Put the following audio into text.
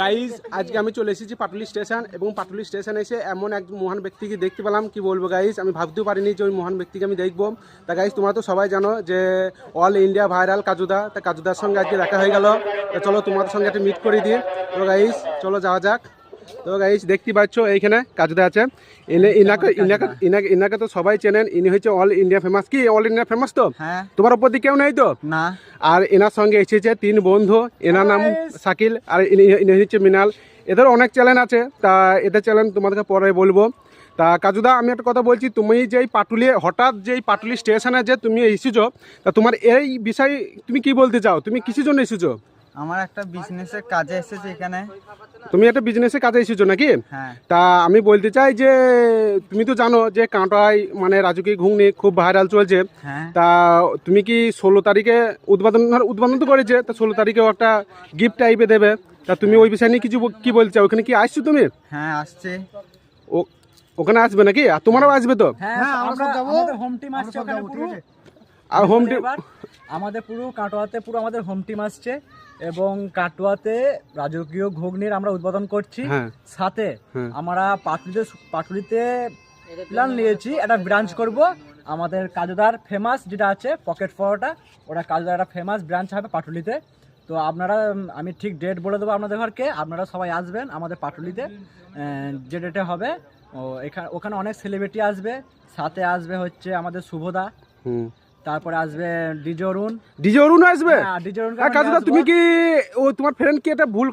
Guys আজকে আমি চলে এসেছি পাটুলি স্টেশন এবং পাটুলি স্টেশন এসে এমন এক মহান ব্যক্তিকে দেখতে পেলাম। কি বলব গাইজ আমি ভাবতেও পারিনি যে ওই মহান ব্যক্তিকে আমি দেখব। তা গাইজ তোমরা তো সবাই জানো যে অল ইন্ডিয়া ভাইরাল কাজুদা, তা কাজুদার সঙ্গে আজকে দেখা হয়ে গেল। চলো তোমাদের সঙ্গে একটা মিট করে দিই। তো গাইজ চলো যাওয়া যাক। তো গাইজ দেখতে পাচ্ছ এইখানে কাজুদা আছে। ইনি ইনাকে ইনাকে ইনাকে ইনাকে তো সবাই চেনেন ইনি হচ্ছে অল ইন্ডিয়া ফেমাস কি অল ইন্ডিয়া ফেমাস তো? হ্যাঁ। তোমার উপর দিয়ে কেউ নেই তো? না। আর এনার সঙ্গে এসেছে তিন বন্ধু এনার নাম শাকিল আর ইনি- হচ্ছে মিনাল। এদের অনেক চ্যালেঞ্জ আছে তা এদের চ্যালেঞ্জ তোমাদেরকে পরে বলব। তা কাজুদা আমি একটা কথা বলছি তুমি যে এই পাটুলি হঠাৎ যে এই পাটুলি স্টেশনে যে তুমি এসেছ তা তোমার এই বিষয়ে তুমি কি বলতে চাও? তুমি কিসের জন্য এসেছ? আমার একটা বিজনেসের কাজে এসেছে এখানে। তুমি একটা বিজনেসের কাজে এসেছ নাকি? হ্যাঁ। তা আমি বলতে চাই যে তুমি তো জানো যে কাঁটাই মানে রাজুকি ঘুগনি খুব ভাইরাল চলছে। হ্যাঁ। তা তুমি কি ষোলো তারিখে উদ্বোধন উদ্বোধন তো করেছে তা ষোলো তারিখেও একটা গিফট টাইপে দেবে। তা তুমি ওই বিষয় নিয়ে কিছু কি বলছো? ওখানে কি আসছো তুমি? হ্যাঁ আসছে। ও ওখানে আসবে নাকি? আর তোমারও আসবে তো? হ্যাঁ আমরা আমাদের হোম টিম আসছে ওখানে পুরো। আর হোম এবার আমাদের পুরো কাটোয়াতে পুরো আমাদের হোম টিম আসছে। এবং কাটোয়াতে রাজকীয় ঘুগনির আমরা উদ্বোধন করছি। হ্যাঁ। সাথে হ্যাঁ। আমরা পাটুলিতে পাটুলিতে প্ল্যান নিয়েছি একটা ব্রাঞ্চ করব। আমাদের কাজুদার ফেমাস যেটা আছে পকেট পরোটা ওটা কাজুদার একটা ফেমাস ব্রাঞ্চ হবে পাটুলিতে। তো আপনারা আমি ঠিক ডেট বলে দেবো আপনাদের ঘরকে। আপনারা সবাই আসবেন আমাদের পাটুলিতে যে ডেটে হবে। ও এখানে ওখানে অনেক সেলিব্রিটি আসবে। সাথে আসবে হচ্ছে আমাদের শুভদা। তারপরে আসবে ডিজে অরুণ। ডিজে অরুণ আসবে? হ্যাঁ, কাজুদা তুমি কি ও তোমার ফ্রেন্ড কি এটা ভুল